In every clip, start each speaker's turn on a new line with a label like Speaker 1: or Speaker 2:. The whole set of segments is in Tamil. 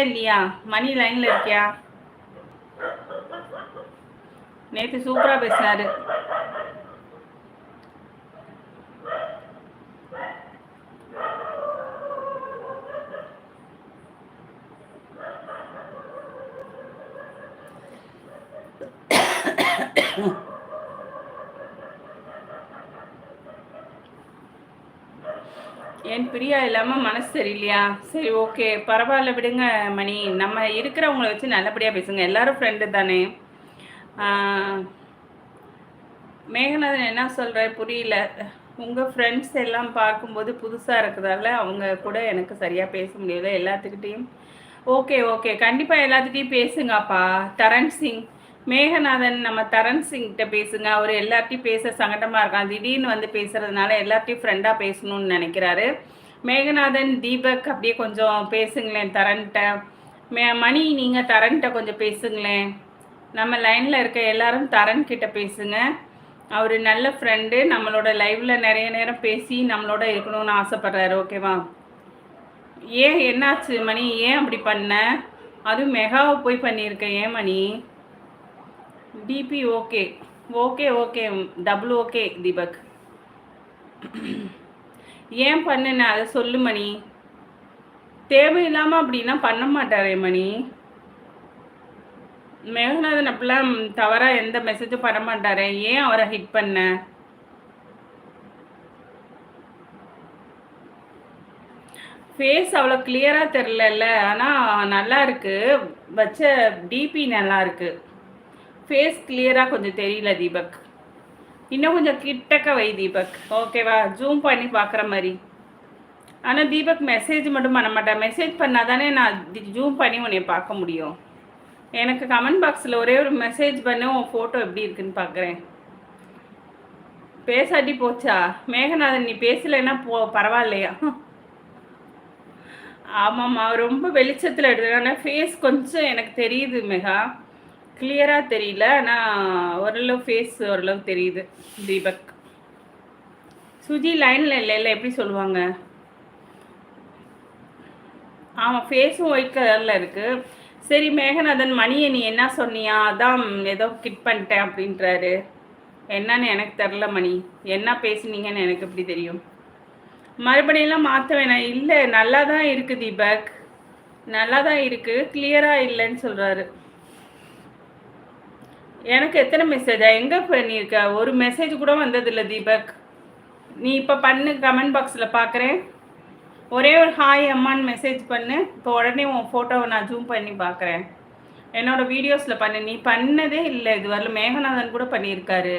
Speaker 1: இல்லையா? மணி லைன்ல இருக்கியா? நேத்து சூப்பரா பேசினாரு. என் பிரியா இல்லாமல் மனசு சரியில்லையா? சரி ஓகே பரவாயில்ல விடுங்க மணி. நம்ம இருக்கிறவங்கள வச்சு நல்லபடியாக பேசுங்க. எல்லாரும் ஃப்ரெண்டு தானே. மேகநாதன் என்ன சொல்கிற புரியல. உங்கள் ஃப்ரெண்ட்ஸ் எல்லாம் பார்க்கும்போது புதுசாக இருக்கிறதால அவங்க கூட எனக்கு சரியாக பேச முடியல எல்லாத்துக்கிட்டேயும். ஓகே ஓகே கண்டிப்பாக எல்லாத்துக்கிட்டையும் பேசுங்கப்பா. தரண் சிங். மேகநாதன் நம்ம தரண் சிங்கிட்ட பேசுங்க. அவர் எல்லார்ட்டையும் பேச சங்கடமாக இருக்கான். திடீர்னு வந்து பேசுறதுனால எல்லார்ட்டையும் ஃப்ரெண்டாக பேசணும்னு நினைக்கிறாரு. மேகநாதன் தீபக் அப்படியே கொஞ்சம் பேசுங்களேன் தரன்ட்ட. மே மணி நீங்கள் தரன்ட்ட கொஞ்சம் பேசுங்களேன். நம்ம லைனில் இருக்க எல்லாரும் தரன் கிட்ட பேசுங்க. அவர் நல்ல ஃப்ரெண்டு நம்மளோட லைவ்ல நிறைய நேரம் பேசி நம்மளோட இருக்கணும்னு ஆசைப்படுறாரு. ஓகேவா? ஏன் என்னாச்சு மணி? ஏன் அப்படி பண்ண? அதுவும் மெகாவை போய் பண்ணியிருக்கேன் ஏன் Mani? DP okay okay okay double okay Deepak ஏன் பண்ணுன? அதை சொல்லு மணி. தேவையில்லாமல் அப்படின்னா பண்ண மாட்டாரே மணி. மேகநாதன் அப்படிலாம் தவறாக எந்த மெசேஜும் பண்ண மாட்டாரே. ஏன் அவரை ஹிட் பண்ண? ஃபேஸ் அவ்வளோ கிளியராக தெரிலல்ல. ஆனால் நல்லா இருக்கு. வச்ச டிபி நல்லா இருக்குது ஃபேஸ் கிளியராக கொஞ்சம் தெரியல தீபக். இன்னும் கொஞ்சம் கிட்டக்க வை தீபக். ஓகேவா ஜூம் பண்ணி பார்க்குற மாதிரி. ஆனால் தீபக் மெசேஜ் மட்டும் பண்ண மாட்டேன் மெசேஜ் பண்ணால் தானே நான் ஜூம் பண்ணி உன்னை பார்க்க முடியும். எனக்கு கமெண்ட் பாக்ஸில் ஒரே ஒரு மெசேஜ் பண்ண உன் ஃபோட்டோ எப்படி இருக்குன்னு பார்க்குறேன் பேசாட்டி போச்சா? மேகநாதன் நீ பேசலைன்னா போ பரவாயில்லையா? ஆமாம்மா ரொம்ப வெளிச்சத்தில் எடுத்துருக்கான ஃபேஸ் கொஞ்சம் எனக்கு தெரியுது மெகா. கிளியராக தெரியல. ஆனால் ஓரளவு ஃபேஸ் ஓரளவு தெரியுது தீபக். சுஜி லைனில் இல்லை இல்லை எப்படி சொல்லுவாங்க? ஆமாம் ஃபேஸும் ஒயிட் கலரில் இருக்குது சரி மேகநாதன் மணியை நீ என்ன சொன்னியா? அதான் ஏதோ கிட் பண்ணிட்டேன் அப்படின்றாரு. என்னன்னு எனக்கு தெரில மணி. என்ன பேசுனீங்கன்னு எனக்கு எப்படி தெரியும்? மறுபடியெல்லாம் மாற்ற வேணாம். இல்லை நல்லா தான் இருக்குது தீபக். நல்லா தான் இருக்குது கிளியராக இல்லைன்னு சொல்கிறாரு எனக்கு எத்தனை மெசேஜா எங்கே பண்ணியிருக்க ஒரு மெசேஜ் கூட வந்ததில்லை தீபக். நீ இப்போ பண்ணு கமெண்ட் பாக்ஸில் பார்க்குறேன் ஒரே ஒரு ஹாய் அம்மான்னு மெசேஜ் பண்ணு. இப்போ உடனே உன் ஃபோட்டோவை நான் ஜூம் பண்ணி பார்க்குறேன் என்னோட வீடியோஸில் பண்ணு. நீ பண்ணதே இல்லை. இது வரல மேகநாதன் கூட பண்ணியிருக்காரு.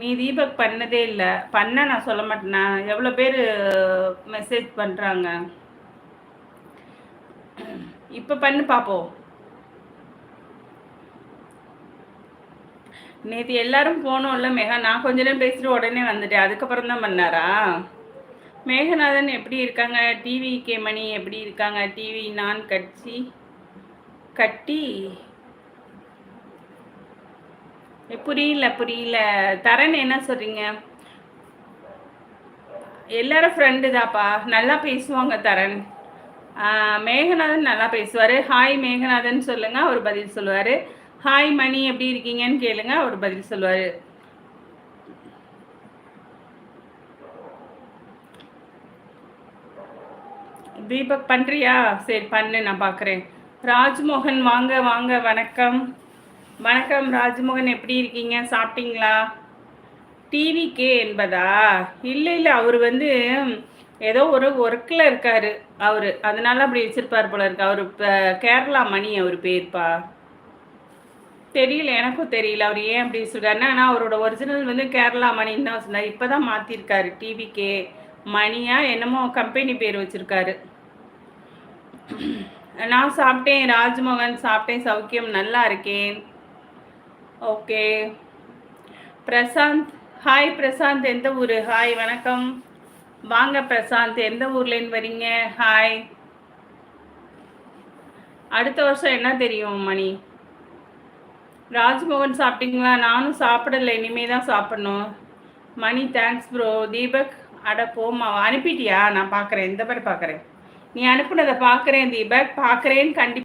Speaker 1: நீ தீபக் பண்ணதே இல்லை. பண்ண நான் சொல்ல மாட்டேனா. எவ்வளோ பேர் மெசேஜ் பண்ணுறாங்க இப்போ பண்ணு பார்ப்போம் நேற்று எல்லாரும் போனோம்ல மேகா நான் கொஞ்ச நேரம் பேசிட்டு உடனே வந்துட்டேன். அதுக்கப்புறம் தான் பண்ணாரா? மேகநாதன் எப்படி இருக்காங்க? டிவி கே மணி எப்படி இருக்காங்க? டிவி நான் கட்சி கட்டி. புரியல புரியல. தரன் என்ன சொல்றீங்க? எல்லாரும் ஃப்ரெண்டு தாப்பா. நல்லா பேசுவாங்க தரன். மேகநாதன் நல்லா பேசுவார். ஹாய் மேகநாதன் சொல்லுங்க அவர் பதில் சொல்லுவார். ஹாய் மணி. எப்படி இருக்கீங்கன்னு கேளுங்க. அவர் பதில் சொல்லுவார். தீபக் பண்றியா? சரி பண்ணு நான் பார்க்குறேன் ராஜ்மோகன் வாங்க வாங்க வணக்கம். வணக்கம் ராஜ்மோகன். எப்படி இருக்கீங்க? சாப்பிட்டீங்களா? டிவிகே என்பதா? இல்லை இல்லை. அவர் வந்து ஏதோ ஒரு ஒர்க்கில் இருக்காரு அவர். அதனால அப்படி வச்சிருப்பார் போல இருக்கு. அவர் இப்போ கேரளா மணி அவர் பேர்ப்பா. தெரியல எனக்கும் தெரியல. அவர் ஏன் அப்படி சொல்றாருன்னா ஆனால் அவரோட ஒரிஜினல் வந்து கேரளா மணின்னு தான் சொன்னார். இப்போ தான் மாற்றிருக்காரு டிவிக்கே மணியா என்னமோ கம்பெனி பேர் வச்சிருக்காரு. நான் சாப்பிட்டேன். ராஜ்மோகன் சாப்பிட்டேன். சௌக்கியம் நல்லா இருக்கேன். ஓகே. பிரசாந்த் ஹாய் பிரசாந்த் எந்த ஊர்? ஹாய் வணக்கம். வாங்க பிரசாந்த் எந்த ஊர்லேருந்து வரீங்க? ஹாய் அடுத்த வருஷம் என்ன தெரியும் மணி? ராஜ்மோகன் சாப்பிட்டீங்களா? நானும் சாப்பிடல இனிமே தான் சாப்பிடணும். மணி தேங்க்ஸ் ப்ரோ தீபக் அட போமா அனுப்பிட்டியா? நான் பார்க்குறேன் இந்த மாதிரி பார்க்குறேன் நீ அனுப்புனதை பார்க்குறேன் தீபக். பார்க்குறேன்னு கண்டிப்பாக